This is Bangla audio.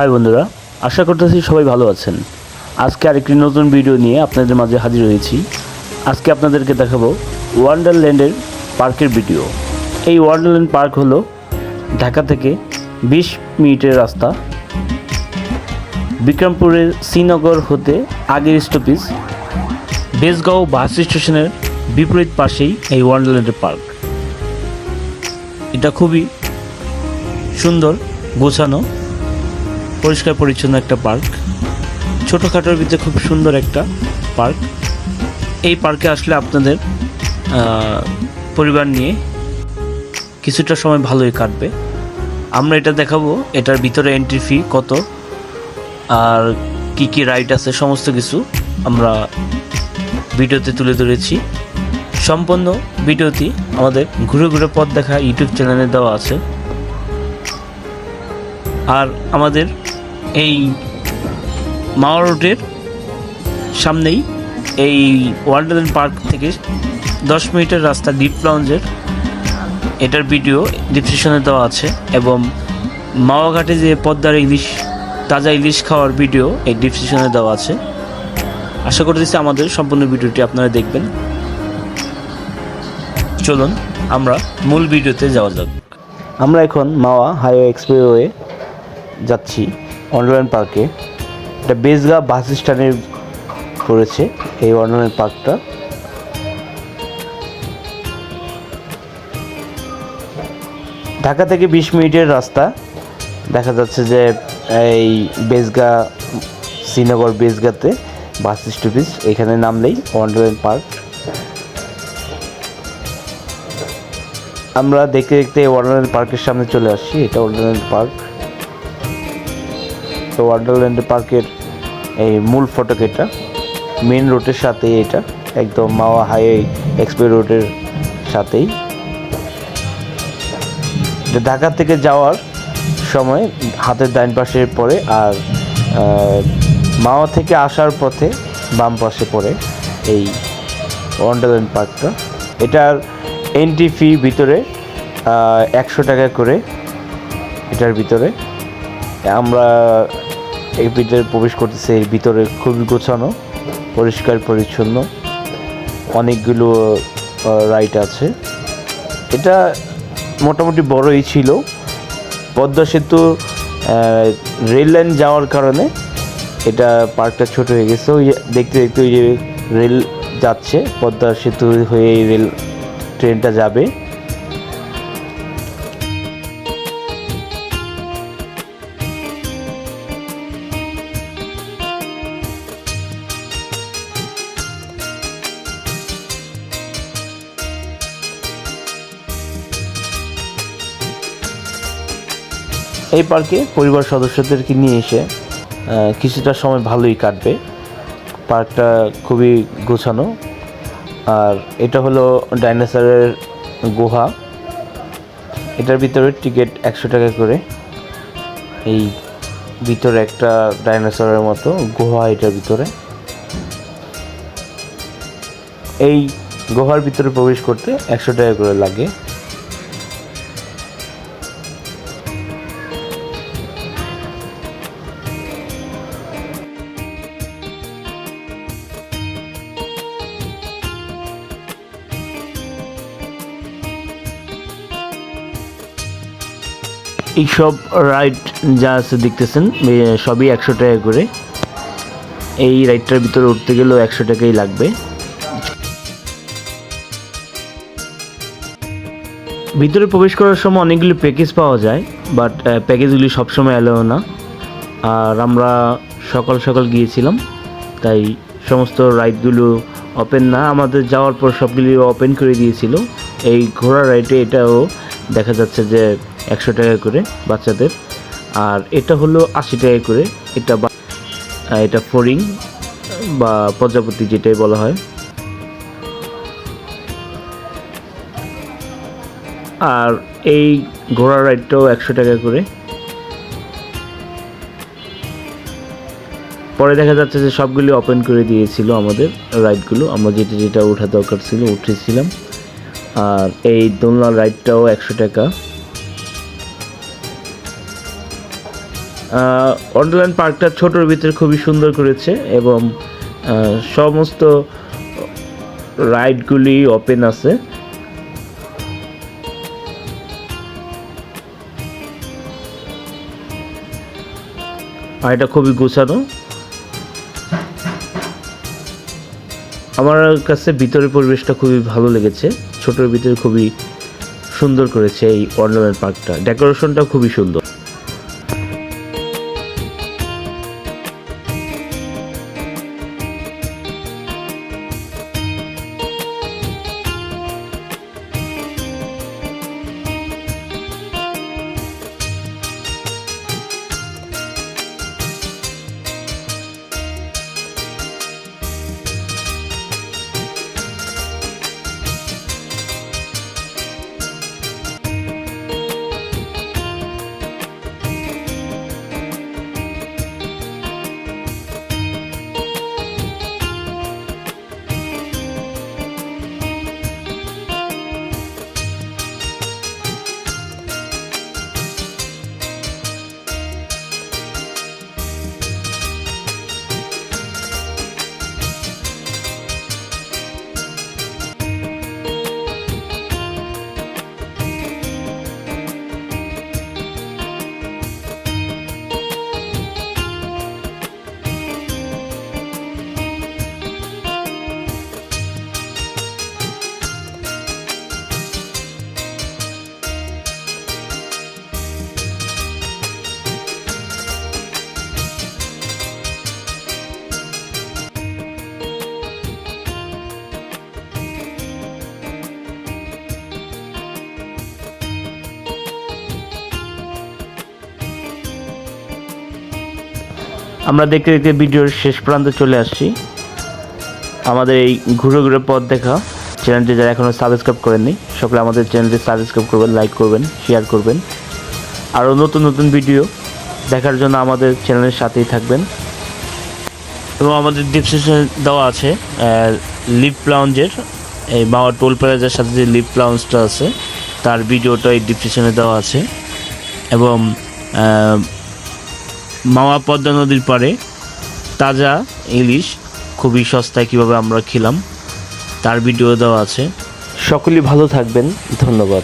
হাই বন্ধুরা, আশা করতেছি সবাই ভালো আছেন। আজকে আরেকটি নতুন ভিডিও নিয়ে আপনাদের মাঝে হাজির হয়েছি। আজকে আপনাদেরকে দেখাবো ওয়ান্ডারল্যান্ডের পার্কের ভিডিও। এই ওয়ান্ডারল্যান্ড পার্ক হলো ঢাকা থেকে বিশ মিনিটের রাস্তা। বিক্রমপুরের শ্রীনগর হতে আগের স্টপেজ বেসগাঁও বাস স্টেশনের বিপরীত পাশেই এই ওয়ান্ডারল্যান্ডের পার্ক। এটা খুবই সুন্দর, গোছানো। পরিষ্কার পরিচ্ছন্ন একটা পার্ক। ছোটোখাটোর ভিতরে খুব সুন্দর একটা পার্ক। এই পার্কে আসলে আপনাদের পরিবার নিয়ে কিছুটা সময় ভালোই কাটবে। আমরা এটা দেখাবো, এটার ভিতরে এন্ট্রি ফি কত, আর কি কি রাইড আছে, সমস্ত কিছু আমরা ভিডিওতে তুলে ধরেছি। সম্পূর্ণ ভিডিওটি আমাদের ঘুরে ঘুরে পথ দেখা ইউটিউব চ্যানেলে দেওয়া আছে। আর আমাদের এই মাওয়া রোডের সামনেই এই ওয়ান্ডারল্যান্ড পার্ক থেকে দশ মিনিটের রাস্তা ডিপ লঞ্জের। এটার ভিডিও ডিসক্রিপশনে দেওয়া আছে এবং মাওয়া ঘাটে যে পদ্মার ইলিশ, তাজা ইলিশ খাওয়ার ভিডিও এই ডিসক্রিপশনে দেওয়া আছে। আশা করতেছি আমাদের সম্পূর্ণ ভিডিওটি আপনারা দেখবেন। চলুন আমরা মূল ভিডিওতে যাওয়া যাক। আমরা এখন মাওয়া হাইওয়ে এক্সপ্রেসওয়ে যাচ্ছি। ওয়ান্ডারল্যান্ড পার্কে। এটা বেসগা বাস স্ট্যান্ডে পড়েছে এই ওয়ান্ডারল্যান্ড পার্কটা। ঢাকা থেকে বিশ মিনিটের রাস্তা। দেখা যাচ্ছে যে এই বেসগা শ্রীনগর বেসগাতে বাস স্টপেজ এখানে নামলেই ওয়ান্ডারল্যান্ড পার্ক। আমরা দেখতে দেখতে ওয়ান্ডারল্যান্ড পার্কের সামনে চলে আসছি। এটা ওয়ান্ডারল্যান্ড পার্ক। তো ওয়ান্ডারল্যান্ড পার্কের এই মূল ফটক এটা। মেন রোডের সাথে এটা। একদম মাওয়া হাইওয়ে এক্সপ্রেস রোডের সাথেই। ঢাকা থেকে যাওয়ার সময় হাতের ডাইন পাশে পড়ে আর মাওয়া থেকে আসার পথে বাম পাশে পড়ে এই ওয়ান্ডারল্যান্ড পার্কটা এটার এন্ট্রি ফি ভিতরে একশো টাকা করে এটার ভিতরে। আমরা এই ভিতরে প্রবেশ করতেছি এর ভিতরে খুবই গোছানো, পরিষ্কার পরিচ্ছন্ন। অনেকগুলো রাইড আছে। এটা মোটামুটি বড়ই ছিল। পদ্মা সেতু রেল লাইন যাওয়ার কারণে এটা পার্কটা ছোট হয়ে গেছে। ওই দেখতে দেখতে ওই যে রেল যাচ্ছে, পদ্মা সেতু হয়ে রেল ট্রেনটা যাবে। এই পার্কে পরিবার সদস্যদেরকে নিয়ে এসে কিছুটা সময় ভালোই কাটবে। পার্কটা খুবই গোছানো। আর এটা হলো ডাইনোসরের গুহা। এটার ভিতরে টিকিট একশো টাকা করে। এই ভিতরে একটা ডাইনোসরের মতো গুহা এটার ভিতরে। এই গুহার ভিতরে প্রবেশ করতে একশো টাকা করে লাগে। এইসব রাইড যা আছে দেখতেছেন সবই একশো টাকা করে। এই রাইডটার ভিতরে উঠতে গেলেও একশো টাকাই লাগবে। ভিতরে প্রবেশ করার সময় অনেকগুলি প্যাকেজ পাওয়া যায় বাট প্যাকেজগুলি সবসময় অ্যালাও না। আর আমরা সকাল সকাল গিয়েছিলাম, তাই সমস্ত রাইডগুলো ওপেন না। আমাদের যাওয়ার পর সবগুলি ওপেন করে দিয়েছিল। এই ঘোড়া রাইডে এটাও দেখা যাচ্ছে যে একশো টাকা করে বাচ্চাদের। আর এটা হলো আশি টাকা করে। এটা এটা ফরিং বা প্রজাপতি যেটাই বলা হয়। আর এই ঘোড়া রাইডটাও একশো টাকা করে। পরে দেখা যাচ্ছে যে সবগুলি ওপেন করে দিয়েছিল আমাদের রাইডগুলো। আমরা যেটা যেটা ওঠা দরকার ছিল উঠেছিলাম। আর এই দোলনা রাইডটাও একশো টাকা। ওয়ান্ডারল্যান্ড পার্কটা ছোটোর ভিতরে খুবই সুন্দর করেছে এবং সমস্ত রাইডগুলি ওপেন আছে। আর এটা খুবই গোছানো। আমার কাছে ভিতরের পরিবেশটা খুবই ভালো লেগেছে। ছোটোর ভিতরে খুবই সুন্দর করেছে এই ওয়ান্ডারল্যান্ড পার্কটা ডেকোরেশনটা খুবই সুন্দর। আমরা দেখতে দেখতে ভিডিওর শেষ প্রান্তে চলে আসছি। আমাদের এই ঘুরে ঘুরে পথ দেখা। চ্যানেলটি যারা এখনও সাবস্ক্রাইব করেননি, সকলে আমাদের চ্যানেলটি সাবস্ক্রাইব করবেন লাইক করবেন শেয়ার করবেন। আরও নতুন নতুন ভিডিও দেখার জন্য আমাদের চ্যানেলের সাথেই থাকবেন। এবং আমাদের ডিসক্রিপশনে দেওয়া আছে লিপ লাউঞ্জের এই মাওয়া টোল প্লাজার সাথে যে লিপ লাউঞ্জটা আছে, তার ভিডিওটা এই ডিসক্রিপশনে দেওয়া আছে। এবং মাওয়া পদ্মা নদীর পাড়ে তাজা ইলিশ, খুবই সস্তায় কীভাবে আমরা খেলাম, তার ভিডিও দেওয়া আছে। সকলেই ভালো থাকবেন, ধন্যবাদ।